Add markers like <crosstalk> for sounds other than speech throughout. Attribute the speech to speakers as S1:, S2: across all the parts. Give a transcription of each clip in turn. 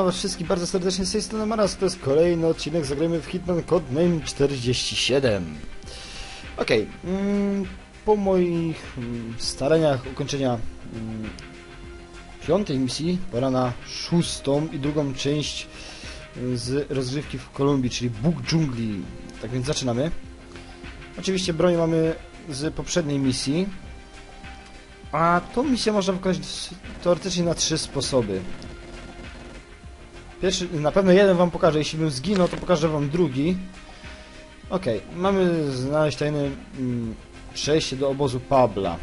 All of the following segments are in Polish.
S1: Witam was wszystkich bardzo serdecznie z tej strony Maras. To jest kolejny odcinek. Zagrajmy w Hitman Codename 47. Okej. mm, po moich mm, staraniach ukończenia mm, piątej misji, pora na szóstą i drugą część y, z rozgrywki w Kolumbii, czyli Bóg dżungli. Tak więc zaczynamy. Oczywiście broń mamy z poprzedniej misji. A tą misję można wykonać teoretycznie na trzy sposoby. Pierwszy, na pewno jeden wam pokażę, jeśli bym zginął, to pokażę wam drugi. Okej, mamy znaleźć tajne mm, przejście do obozu Pabla.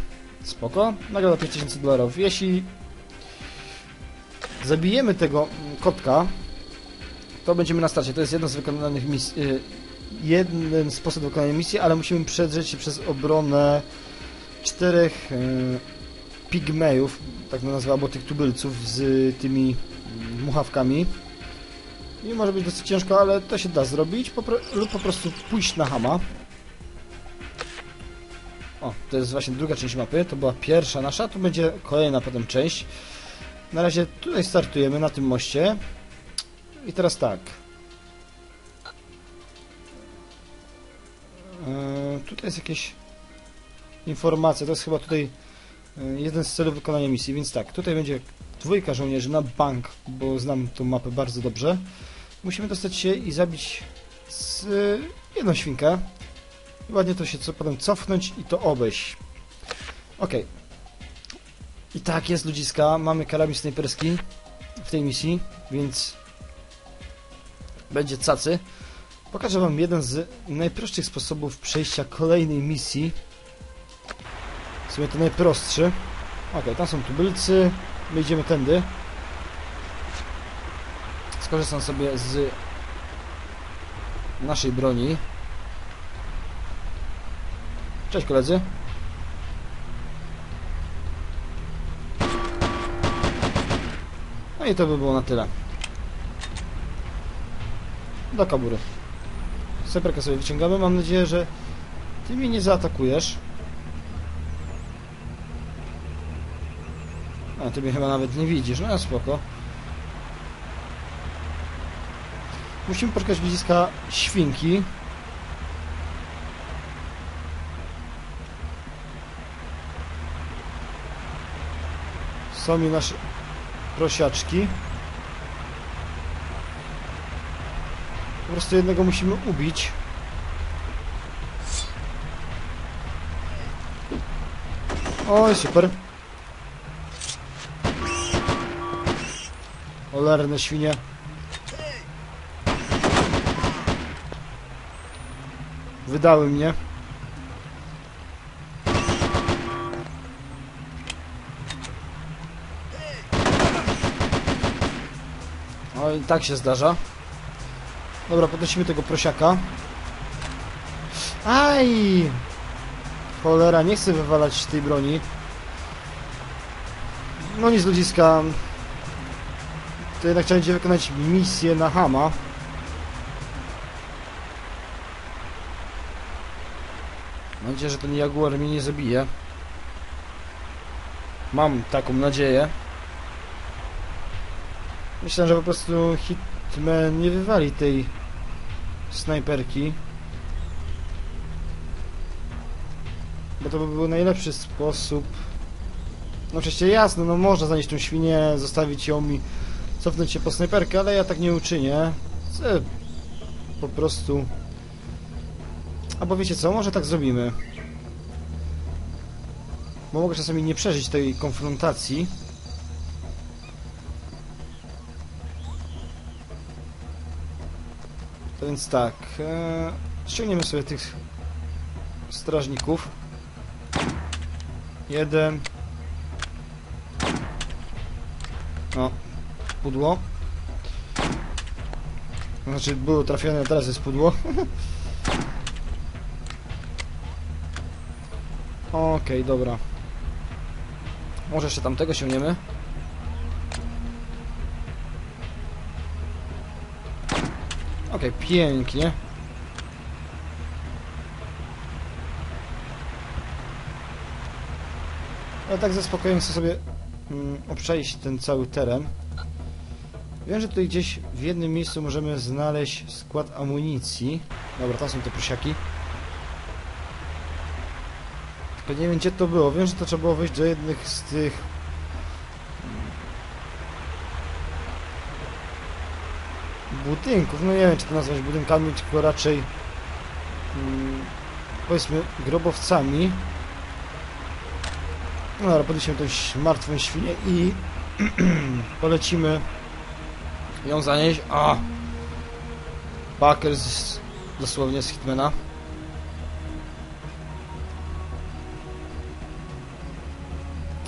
S1: Spoko. Nagroda 5000 dolarów. Jeśli zabijemy tego mm, kotka, to będziemy na starcie. To jest jedna z wykonanych misji. y, jeden sposób wykonania misji, ale musimy przedrzeć się przez obronę czterech y, pigmejów, tak to nazwa, albo tych tubylców z tymi mm, muchawkami. I może być dosyć ciężko, ale to się da zrobić, popro lub po prostu pójść na hama. O, to jest właśnie druga część mapy, to była pierwsza nasza, tu będzie kolejna potem część. Na razie tutaj startujemy, na tym moście. I teraz tak. Eee, tutaj jest jakieś informacja, to jest chyba tutaj jeden z celów wykonania misji, więc tak, tutaj będzie dwójka żołnierzy na bank, bo znam tą mapę bardzo dobrze. Musimy dostać się i zabić z y, jedną świnkę. Ładnie to się co, potem cofnąć i to obejść. Okej. I tak jest ludziska, mamy karabin snajperski w tej misji, więc będzie cacy. Pokażę wam jeden z najprostszych sposobów przejścia kolejnej misji. Sumie to najprostszy. Okej, tam są tubylcy. My idziemy tędy. Skorzystam sobie z naszej broni. Cześć koledzy. No i to by było na tyle. Do kabury. Seperkę sobie wyciągamy. Mam nadzieję, że ty mnie nie zaatakujesz. A, ty mnie chyba nawet nie widzisz. No spoko. Musimy poszukać widziska świnki. Są mi nasze prosiaczki. Po prostu jednego musimy ubić. Oj, super. Olerne świnie. Wydały mnie. O, i tak się zdarza. Dobra, podnosimy tego prosiaka. Aj! Cholera, nie chcę wywalać tej broni. No nic, ludziska. To jednak trzeba będzie wykonać misję na Hama. Mam nadzieję, że ten Jaguar mnie nie zabije. Mam taką nadzieję. Myślę, że po prostu Hitman nie wywali tej snajperki. Bo to by był najlepszy sposób. No oczywiście jasne, no można zanieść tą świnię, zostawić ją i cofnąć się po snajperkę, ale ja tak nie uczynię. Chcę po prostu... Albo wiecie co, może tak zrobimy. Bo mogę czasami nie przeżyć tej konfrontacji. To więc tak, e, ściągniemy sobie tych strażników. Jeden. No, pudło. Znaczy, było trafione, teraz jest pudło. <laughs> Okej, dobra. Może jeszcze tamtego sięgniemy. Okej, pięknie. Ale tak ze spokojem chcę sobie mm, obczaić ten cały teren. Wiem, że tutaj gdzieś w jednym miejscu możemy znaleźć skład amunicji. Dobra, tam są te prosiaki. Tylko nie wiem, gdzie to było. Wiem, że to trzeba było wejść do jednych z tych... budynków. No nie wiem, czy to nazwać budynkami, tylko raczej... mm, powiedzmy, grobowcami. No dobra, podniesiemy tą martwą świnię i <clears throat> polecimy ją zanieść. A! Baker z, dosłownie z Hitmana.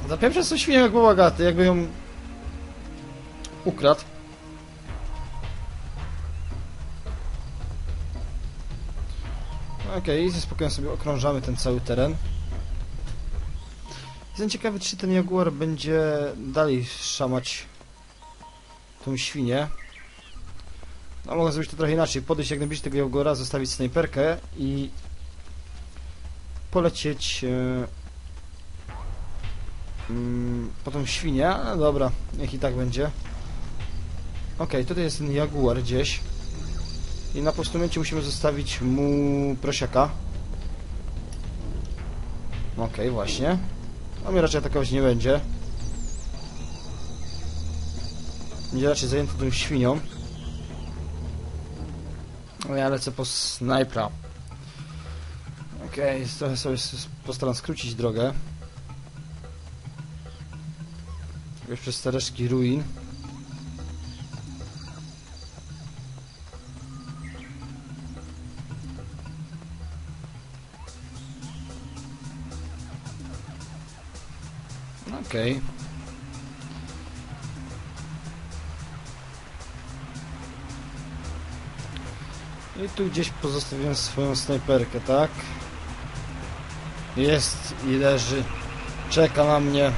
S1: Zapieprzę sobie świnię jak bogataty, jakby ją ukradł. Okej, okay, ze spokojem sobie okrążamy ten cały teren. Jestem ciekawy, czy ten Jaguar będzie dalej szamać tą świnię. No mogę zrobić to trochę inaczej. Podejść jak najbliżej tego Jaguara, zostawić snajperkę i polecieć mm, po tą świnię. No dobra, niech i tak będzie. Okej, tutaj jest ten Jaguar gdzieś. I na postumencie musimy zostawić mu prosiaka. Okej, właśnie. A mnie raczej atakować nie będzie. Będzie raczej zajęty tą świnią. No ja lecę po snajpra. Okej, trochę sobie postaram skrócić drogę. Już przez te resztki ruin. Okej. I tu gdzieś pozostawiłem swoją snajperkę, tak? Jest i leży. Czeka na mnie.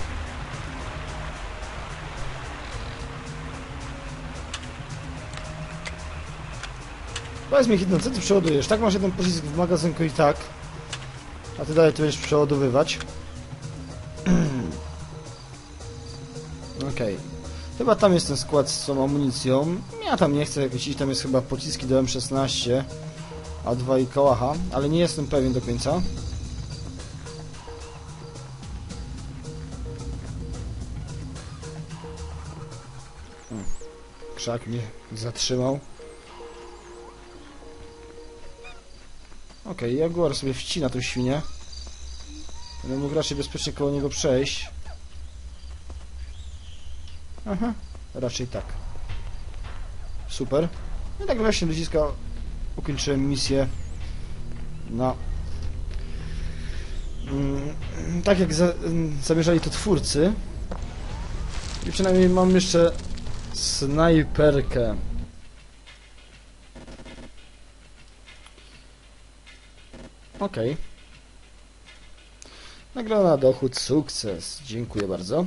S1: Powiedz mi, Hitno, co ty przeładujesz? Tak masz jeden pocisk w magazynku i tak. A ty dalej tu będziesz przeładowywać. Chyba tam jest ten skład z tą amunicją. Ja tam nie chcę jakoś iść, tam jest chyba pociski do M16, A2 i Kałacha, ale nie jestem pewien do końca. Hmm. Krzak mnie zatrzymał. Okej, Jaguar sobie wcina tą świnię. Będę mógł raczej bezpiecznie koło niego przejść. Aha, raczej tak. Super. No i tak właśnie ludziska ukończyłem misję na... Mm, tak jak za, zamierzali to twórcy. I przynajmniej mam jeszcze snajperkę. Okej. Nagroda, dochód, sukces. Dziękuję bardzo.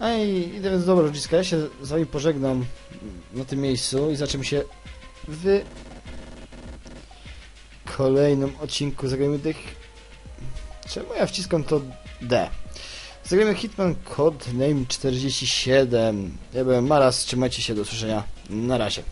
S1: Ej, idę więc dobra, ludziska, ja się z wami pożegnam na tym miejscu i zobaczymy się w kolejnym odcinku Zagrajmy tych... Czemu ja wciskam to D? Zagrajmy Hitman Codename 47. Ja byłem Maras, trzymajcie się, do usłyszenia. Na razie.